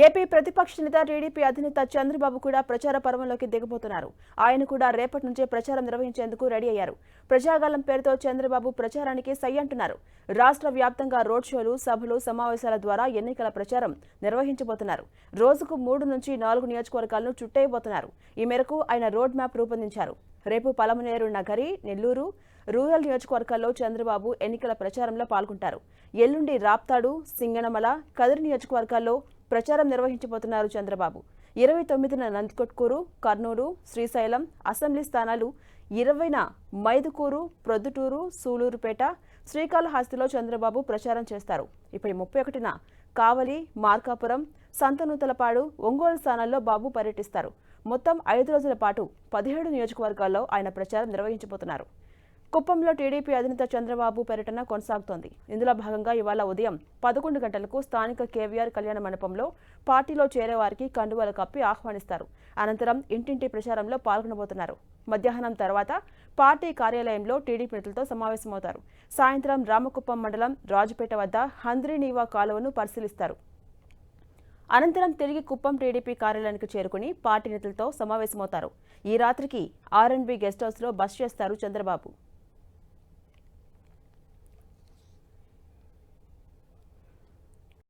AP ప్రతిపక్ష నేత TDP అధినేత చంద్రబాబు కూడా ప్రచార పర్వంలోకి దిగబోతున్నారు. ఆయన కూడా రేపటి నుంచే ప్రచారం నిర్వహించేందుకు రెడీ అయ్యారు. ప్రజాగాలం పేరుతో చంద్రబాబు ప్రచారానికి సై అంటున్నారు. రాష్ట్ర వ్యాప్తంగా రోడ్ షోలు సభలు సమావేశాల ద్వారా ఎన్నికల ప్రచారం నిర్వహించబోతున్నారు. రోజుకు మూడు నుంచి నాలుగు నియోజకవర్గాలను చుట్టేయబోతున్నారు. ఈ మేరకు ఆయన రోడ్ మ్యాప్ రూపొందించారు. రేపు పలమనేరు నగరి నెల్లూరు రూరల్ నియోజకవర్గాల్లో చంద్రబాబు ఎన్నికల ప్రచారంలో పాల్గొంటారు. ఎల్లుండి రాప్తాడు సింగనమల కదిరి నియోజకవర్గాల్లో ప్రచారం నిర్వహించబోతున్నారు చంద్రబాబు. ఇరవై తొమ్మిదిన నందికొట్కూరు కర్నూలు శ్రీశైలం అసెంబ్లీ స్థానాలు ఇరవైన మైదుకూరు ప్రొద్దుటూరు సూలూరుపేట శ్రీకాళహస్తిలో చంద్రబాబు ప్రచారం చేస్తారు. ఇప్పుడు ముప్పై ఒకటిన కావలి మార్కాపురం సంతనూతలపాడు ఒంగోలు స్థానాల్లో బాబు పర్యటిస్తారు. మొత్తం ఐదు రోజుల పాటు పదిహేడు నియోజకవర్గాల్లో ఆయన ప్రచారం నిర్వహించబోతున్నారు. కుప్పంలో టీడీపీ అధినేత చంద్రబాబు పర్యటన కొనసాగుతోంది. ఇందులో భాగంగా ఇవాళ ఉదయం పదకొండు గంటలకు స్థానిక కేవీఆర్ కళ్యాణ మండపంలో పార్టీలో చేరే వారికి కండువాలు కప్పి ఆహ్వానిస్తారు. అనంతరం ఇంటింటి ప్రచారంలో పాల్గొనబోతున్నారు. మధ్యాహ్నం తర్వాత పార్టీ కార్యాలయంలో టీడీపీ నేతలతో సమావేశమవుతారు. సాయంత్రం రామకుప్పం మండలం రాజుపేట వద్ద హంద్రీనీవా కాలువను పరిశీలిస్తారు. అనంతరం తిరిగి కుప్పం టీడీపీ కార్యాలయానికి చేరుకుని పార్టీ నేతలతో సమావేశమవుతారు. ఈ రాత్రికి ఆర్ఎన్బి గెస్ట్ హౌస్లో బస్ చేస్తారు చంద్రబాబు.